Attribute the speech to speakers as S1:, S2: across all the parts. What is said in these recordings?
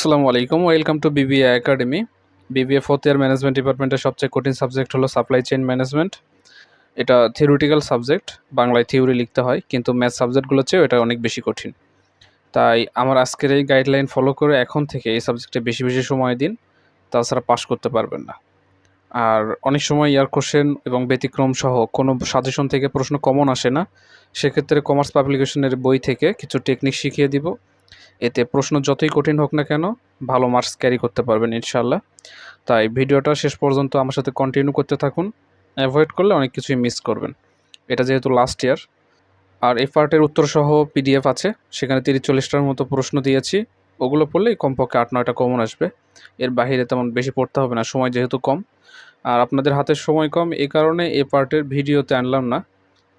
S1: আসসালামু আলাইকুম, welcome to BBA academy BBA fourth year management ডিপার্টমেন্টের সবচেয়ে কঠিন সাবজেক্ট হলো সাপ্লাই চেইন ম্যানেজমেন্ট এটা থিওরিটিক্যাল সাবজেক্ট বাংলায় থিওরি লিখতে হয়, কিন্তু ম্যাথ সাবজেক্টগুলোর চেয়েও এটা অনেক বেশি কঠিন। তাই আমার আজকের এই গাইডলাইন ফলো করে এখন থেকে এই সাবজেক্টে বেশি বেশি সময় দিন, তাছাড়া পাশ করতে পারবেন না। আর অনেক সময় ইয়ার কোশ্চেন এবং ব্যতিক্রম সহ কোনো সাজেশন থেকে প্রশ্ন কমন আসে না, সেক্ষেত্রে কমার্স পাবলিকেশনের বই থেকে কিছু টেকনিক শিখিয়ে দিব। এতে প্রশ্ন যতই কঠিন হোক না কেন, ভালো মার্কস ক্যারি করতে পারবেন ইনশাল্লাহ তাই ভিডিওটা শেষ পর্যন্ত আমার সাথে কন্টিনিউ করতে থাকুন। অ্যাভয়েড করলে অনেক কিছুই মিস করবেন। এটা যেহেতু লাস্ট ইয়ার আর এই পার্টের উত্তর সহ পিডিএফ আছে, সেখানে তিরিশ চল্লিশটার মতো প্রশ্ন দিয়েছি। ওগুলো পড়লেই কমপক্ষে আট নয়টা কমন আসবে। এর বাইরে তেমন বেশি পড়তে হবে না, সময় যেহেতু কম। আর আপনাদের হাতের সময় কম, এ কারণে এ পার্টের ভিডিওতে আনলাম না।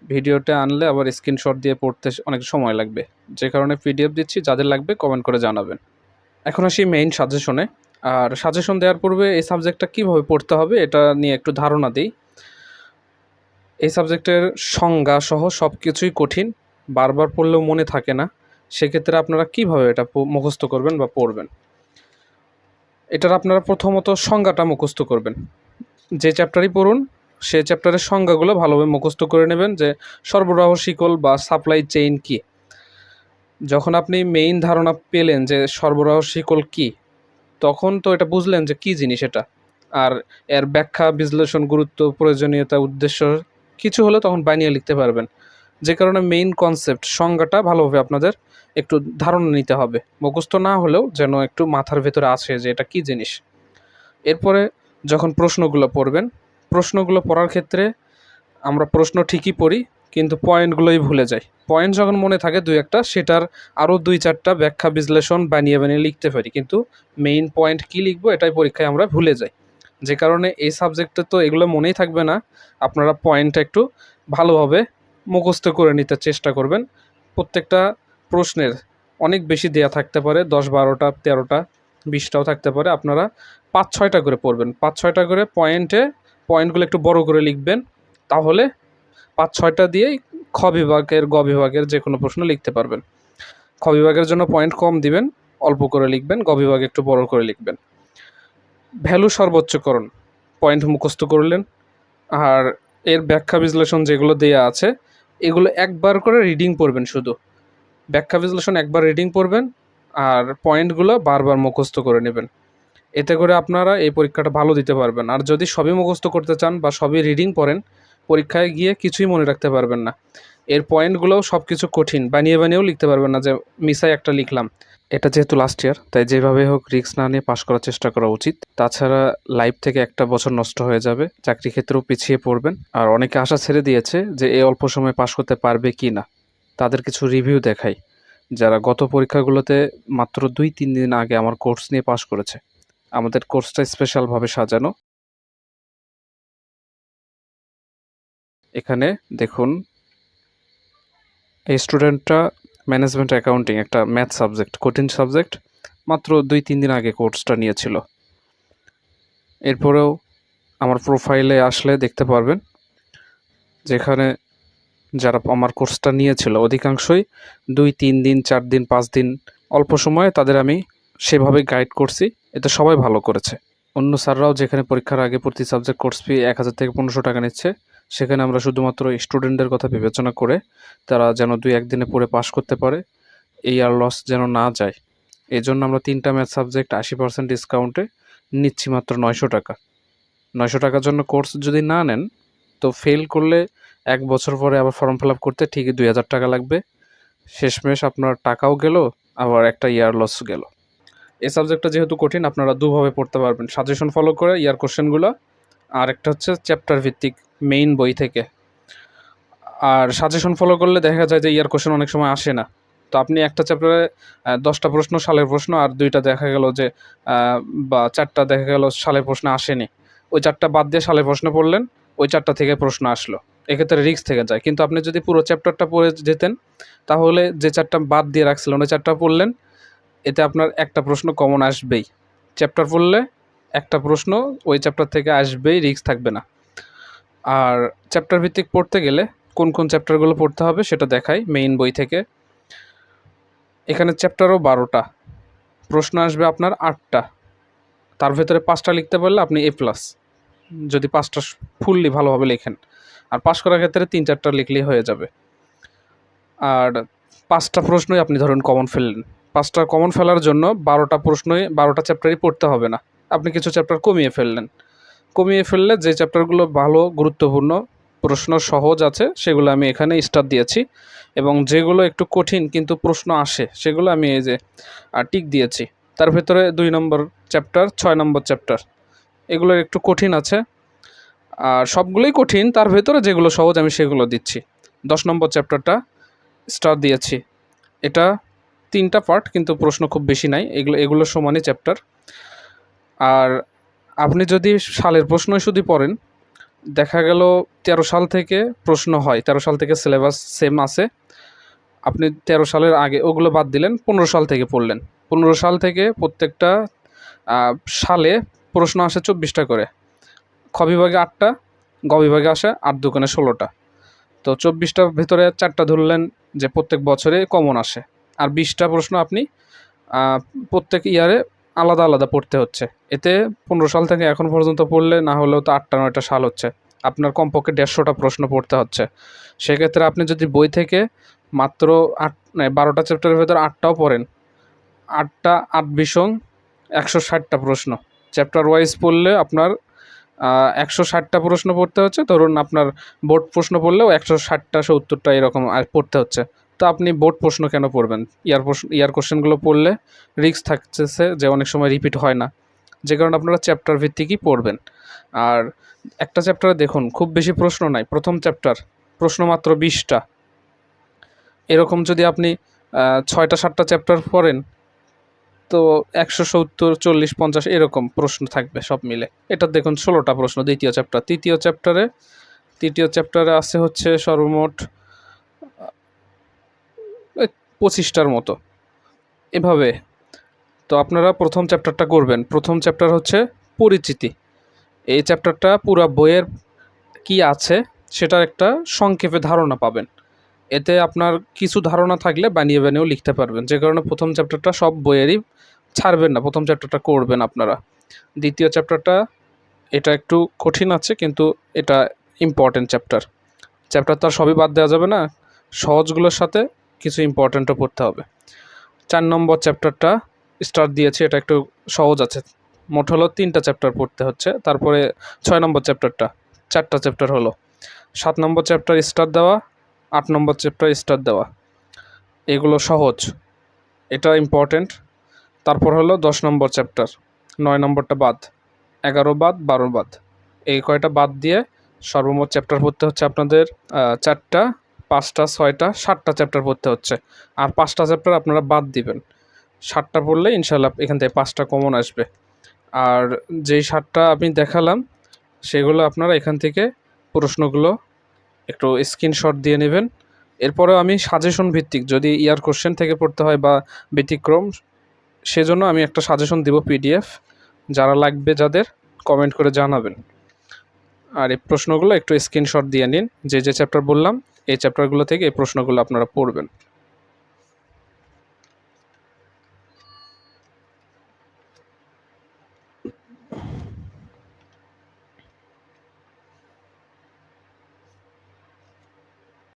S1: ভিডিওটা আনলে আবার স্ক্রিনশট দিয়ে পড়তে অনেক সময় লাগবে। যে কারণে পিডিএফ দিচ্ছি, যাদের লাগবে কমেন্ট করে জানাবেন। এখন আসি মেইন সাজেশনে আর সাজেশন দেওয়ার পূর্বে এই সাবজেক্টটা কীভাবে পড়তে হবে এটা নিয়ে একটু ধারণা দিই। এই সাবজেক্টের সংজ্ঞা সহ সব কিছুই কঠিন, বারবার পড়লেও মনে থাকে না। সেক্ষেত্রে আপনারা কীভাবে এটা মুখস্থ করবেন বা পড়বেন? এটার আপনারা প্রথমত সংজ্ঞাটা মুখস্থ করবেন। যে চ্যাপ্টারই পড়ুন সে চ্যাপ্টারের সংজ্ঞাগুলো ভালোভাবে মুখস্থ করে নেবেন যে সরবরাহ, শিকল বা সাপ্লাই চেইন কি। যখন আপনি মেইন ধারণা পেলেন যে সরবরাহ, শিকল কি, তখন তো এটা বুঝলেন যে কি জিনিস এটা। আর এর ব্যাখ্যা, বিশ্লেষণ, গুরুত্ব, প্রয়োজনীয়তা, উদ্দেশ্য কিছু হলে তখন বানিয়ে লিখতে পারবেন। যে কারণে মেইন কনসেপ্ট সংজ্ঞাটা ভালোভাবে আপনাদের একটু ধারণা নিতে হবে। মুখস্থ না হলেও যেন একটু মাথার ভেতরে আছে যে এটা কি জিনিস। এরপরে যখন প্রশ্নগুলো পড়বেন প্রশ্নগুলো পড়ার ক্ষেত্রে আমরা প্রশ্ন ঠিকই পড়ি, কিন্তু পয়েন্টগুলোই ভুলে যাই। পয়েন্ট যখন মনে থাকে দুই একটা, সেটার আরও দুই চারটা ব্যাখ্যা, বিশ্লেষণ বানিয়ে বানিয়ে লিখতে পারি। কিন্তু মেইন পয়েন্ট কী লিখব এটাই পরীক্ষায় আমরা ভুলে যাই। যে কারণে এই সাবজেক্টে তো এগুলো মনেই থাকবে না। আপনারা পয়েন্টটা একটু ভালোভাবে মুখস্থ করে নিতে চেষ্টা করবেন। প্রত্যেকটা প্রশ্নের অনেক বেশি দেয়া থাকতে পারে, দশ বারোটা, তেরোটা, বিশটাও থাকতে পারে। আপনারা পাঁচ ছয়টা করে পড়বেন। পাঁচ ছয়টা করে পয়েন্টে পয়েন্টগুলো একটু বড় করে লিখবেন, তাহলে পাঁচ, ছয়টা দিয়েই খ বিভাগের, গ বিভাগের যে কোনো প্রশ্ন লিখতে পারবেন। খ বিভাগের জন্য পয়েন্ট কম দিবেন, অল্প করে লিখবেন, গ বিভাগে একটু বড় করে লিখবেন। ভ্যালু সর্বোচ্চকরণ পয়েন্ট মুখস্থ করলেন, আর এর ব্যাখ্যা বিশ্লেষণ যেগুলো দেয়া আছে, এগুলো একবার করে রিডিং পড়বেন শুধু। ব্যাখ্যা বিশ্লেষণ একবার রিডিং পড়বেন, আর পয়েন্টগুলো বারবার মুখস্থ করে নেবেন। এতে করে আপনারা এই পরীক্ষাটা ভালো দিতে পারবেন। আর যদি সবই মুখস্থ করতে চান বা সবই রিডিং পড়েন, পরীক্ষায় গিয়ে কিছুই মনে রাখতে পারবেন না। এর পয়েন্টগুলোও সব কিছু কঠিন, বানিয়ে বানিয়েও লিখতে পারবেন না যে মিসাই একটা লিখলাম। এটা যেহেতু লাস্ট ইয়ার তাই যেভাবে হোক রিস্ক না নিয়ে পাশ করার চেষ্টা করা উচিত। তাছাড়া লাইফ থেকে একটা বছর নষ্ট হয়ে যাবে, চাকরি ক্ষেত্রেও পিছিয়ে পড়বেন। আর অনেকে আশা ছেড়ে দিয়েছে যে এই অল্প সময় পাশ করতে পারবে কি না। তাদের কিছু রিভিউ দেখাই। যারা গত পরীক্ষাগুলোতে মাত্র দুই তিন দিন আগে আমার কোর্স নিয়ে পাশ করেছে আমাদের কোর্সটা স্পেশালভাবে সাজানো। এখানে দেখুন, এই স্টুডেন্টটা ম্যানেজমেন্ট অ্যাকাউন্টিং একটা ম্যাথ সাবজেক্ট কঠিন সাবজেক্ট মাত্র দুই তিন দিন আগে কোর্সটা নিয়েছিল। এরপরেও আমার প্রোফাইলে আসলে দেখতে পারবেন, যেখানে যারা আমার কোর্সটা নিয়েছিল, অধিকাংশই দুই তিন দিন, চার দিন, পাঁচ দিন অল্প সময়ে তাদের আমি সেভাবে গাইড করছি। এতে সবাই ভালো করেছে। অন্য স্যাররাও যেখানে পরীক্ষার আগে প্রতি সাবজেক্ট কোর্স ফি এক হাজার থেকে পনেরোশো টাকা নিচ্ছে, সেখানে আমরা শুধুমাত্র স্টুডেন্টদের কথা বিবেচনা করে তারা যেন দুই একদিনে পড়ে পাশ করতে পারে, এই আর লস যেন না যায়। এই জন্য আমরা তিনটা ম্যাথ সাবজেক্ট আশি পার্সেন্ট ডিসকাউন্টে নিচ্ছি মাত্র নয়শো টাকা। নয়শো টাকার জন্য কোর্স যদি না নেন, তো ফেল করলে এক বছর পরে আবার ফর্ম ফিল আপ করতে ঠিকই দুই হাজার টাকা লাগবে। শেষমেশ আপনার টাকাও গেল, আবার একটা ইয়ার লস গেল। এই সাবজেক্টটা যেহেতু কঠিন, আপনারা দুভাবে পড়তে পারবেন। সাজেশন ফলো করে ইয়ার কোশ্চেনগুলো আর একটা হচ্ছে চ্যাপ্টার ভিত্তিক মেইন বই থেকে। আর সাজেশন ফলো করলে দেখা যায় যে ইয়ার কোশ্চেন অনেক সময় আসে না। তো আপনি একটা চ্যাপ্টারে দশটা প্রশ্ন, সালের প্রশ্ন, আর দুইটা দেখা গেল যে বা চারটা দেখা গেল সালের প্রশ্ন আসেনি। ওই চারটা বাদ দিয়ে সালের প্রশ্ন পড়লেন, ওই চারটা থেকে প্রশ্ন আসলো। এক্ষেত্রে রিস্ক থেকে যায়। কিন্তু আপনি যদি পুরো চ্যাপ্টারটা পড়ে যেতেন, তাহলে যে চারটা বাদ দিয়ে রাখছিলেন, ওই চারটা পড়লেন এতে আপনার একটা প্রশ্ন কমন আসবেই। চ্যাপ্টার পড়লে একটা প্রশ্ন, ওই চ্যাপ্টার থেকে আসবেই রিস্ক থাকবে না। আর চ্যাপ্টার ভিত্তিক পড়তে গেলে কোন কোন চ্যাপ্টারগুলো পড়তে হবে সেটা দেখাই মেইন বই থেকে। এখানে চ্যাপ্টারও বারোটা। প্রশ্ন আসবে আপনার আটটা। তার ভেতরে পাঁচটা লিখতে পারলে আপনি এ প্লাস যদি পাঁচটা ফুললি ভালোভাবে লেখেন। আর পাস করার ক্ষেত্রে তিন চারটা লিখলেই হয়ে যাবে। আর পাঁচটা প্রশ্নই আপনি ধরুন কমন ফেললেন। পাঁচটা কমন ফেলার জন্য বারোটা প্রশ্নই, বারোটা চ্যাপ্টারই পড়তে হবে না। আপনি কিছু চ্যাপ্টার কমিয়ে ফেললেন। কমিয়ে ফেললে যে চ্যাপ্টারগুলো ভালো, গুরুত্বপূর্ণ, প্রশ্ন সহজ আছে, সেগুলো আমি এখানে স্টার দিয়েছি। এবং যেগুলো একটু কঠিন কিন্তু প্রশ্ন আসে, সেগুলো আমি এই যে টিক দিয়েছি। তার ভেতরে দুই নম্বর চ্যাপ্টার ছয় নম্বর চ্যাপ্টার এগুলো একটু কঠিন আছে। আর সবগুলোই কঠিন, তার ভেতরে যেগুলো সহজ আমি সেগুলো দিচ্ছি। দশ নম্বর চ্যাপ্টারটা স্টার দিয়েছি। এটা তিনটা পার্ট কিন্তু প্রশ্ন খুব বেশি নাই। এগুলো এগুলো সমানই চ্যাপ্টার আর আপনি যদি সালের প্রশ্নই শুধু পড়েন, দেখা গেল তেরো সাল থেকে প্রশ্ন হয়, তেরো সাল থেকে সিলেবাস সেম আছে। আপনি তেরো সালের আগে ওগুলো বাদ দিলেন, পনেরো সাল থেকে পড়লেন। পনেরো সাল থেকে প্রত্যেকটা সালে প্রশ্ন আসে চব্বিশটা করে। খ বিভাগে আটটা, গ বিভাগে আসে আট দোকানে ষোলোটা। তো চব্বিশটার ভেতরে চারটা ধরলেন যে প্রত্যেক বছরে কমন আসে। আর বিশটা প্রশ্ন আপনি প্রত্যেক ইয়ারে আলাদা আলাদা পড়তে হচ্ছে। এতে পনেরো সাল থেকে এখন পর্যন্ত পড়লে না হলেও তো আটটা, নয়টা সাল হচ্ছে। আপনার কমপক্ষে দেড়শোটা প্রশ্ন পড়তে হচ্ছে। সেক্ষেত্রে আপনি যদি বই থেকে মাত্র আট বারোটা চ্যাপ্টারের ভেতর আটটাও পড়েন, আটটা আট ভীষণ, একশো ষাটটা প্রশ্ন। চ্যাপ্টার ওয়াইজ পড়লে আপনার একশো ষাটটা প্রশ্ন পড়তে হচ্ছে। ধরুন আপনার বোর্ড প্রশ্ন পড়লেও একশো ষাটটা, সত্তরটা এরকম পড়তে হচ্ছে। তো আপনি বোর্ড প্রশ্ন কেন পড়বেন? ইয়ার প্রশ্ন, ইয়ার কোশ্চেনগুলো পড়লে রিস্ক থাকতেছে যে অনেক সময় রিপিট হয় না। যে কারণে আপনারা চ্যাপ্টার ভিত্তিকই পড়বেন। আর একটা চ্যাপ্টারে দেখুন, খুব বেশি প্রশ্ন নাই। প্রথম চ্যাপ্টার প্রশ্ন মাত্র বিশটা। এরকম যদি আপনি ছয়টা, সাতটা চ্যাপ্টার পড়েন, তো একশো সত্তর, চল্লিশ, পঞ্চাশ এরকম প্রশ্ন থাকবে সব মিলে। এটা দেখুন ষোলোটা প্রশ্ন, দ্বিতীয় চ্যাপ্টার তৃতীয় চ্যাপ্টারে তৃতীয় চ্যাপ্টারে আছে হচ্ছে সর্বমোট পঁচিশটার মতো। এভাবে। তো আপনারা প্রথম চ্যাপ্টারটা করবেন। প্রথম চ্যাপ্টার হচ্ছে পরিচিতি। এই চ্যাপ্টারটা পুরো বইয়ের কি আছে সেটার একটা সংক্ষেপে ধারণা পাবেন। এতে আপনার কিছু ধারণা থাকলে বানিয়ে বানিয়েও লিখতে পারবেন। যে কারণে প্রথম চ্যাপ্টারটা সব বইয়েরই ছাড়বেন না। প্রথম চ্যাপ্টারটা করবেন আপনারা। দ্বিতীয় চ্যাপ্টারটা, এটা একটু কঠিন আছে কিন্তু এটা ইম্পর্টেন্ট চ্যাপ্টার চ্যাপ্টার তো আর সবই বাদ দেওয়া যাবে না। সহজগুলোর সাথে কিছু ইম্পর্টেন্টও পড়তে হবে। চার নম্বর চ্যাপ্টারটা স্টার্ট দিয়েছি, এটা একটু সহজ আছে। মোট হলো তিনটা চ্যাপ্টার পড়তে হচ্ছে, তারপরে ছয় নম্বর চ্যাপ্টারটা চারটা চ্যাপ্টার হলো। সাত নম্বর চ্যাপ্টার স্টার দেওয়া, আট নম্বর চ্যাপ্টার স্টার দেওয়া। এগুলো সহজ, এটা ইম্পর্টেন্ট তারপর হলো দশ নম্বর চ্যাপ্টার নয় নম্বরটা বাদ, এগারো বাদ, বারো বাদ। এই কয়টা বাদ দিয়ে সর্বমোট চ্যাপ্টার পড়তে হচ্ছে আপনাদের চারটা পাঁচটা, ছয়টা, সাতটা চ্যাপ্টার পড়তে হচ্ছে। আর পাঁচটা চ্যাপ্টার আপনারা বাদ দিবেন। সাতটা পড়লে ইনশাল্লাহ এখান থেকে পাঁচটা কমন আসবে। আর যেই সাতটা আমি দেখালাম, সেগুলো আপনারা এখান থেকে প্রশ্নগুলো একটু স্ক্রিনশট দিয়ে নেবেন। এরপরেও আমি সাজেশন ভিত্তিক, যদি ইয়ার কোশ্চেন থেকে পড়তে হয় বা ব্যতিক্রম, সেজন্য আমি একটা সাজেশন দিব পিডিএফ যারা লাগবে যাদের কমেন্ট করে জানাবেন। আর এই প্রশ্নগুলো একটু স্ক্রিনশট দিয়ে নিন। যে যে চ্যাপ্টার বললাম এই চ্যাপ্টারগুলো থেকে এই প্রশ্নগুলো আপনারা পড়বেন।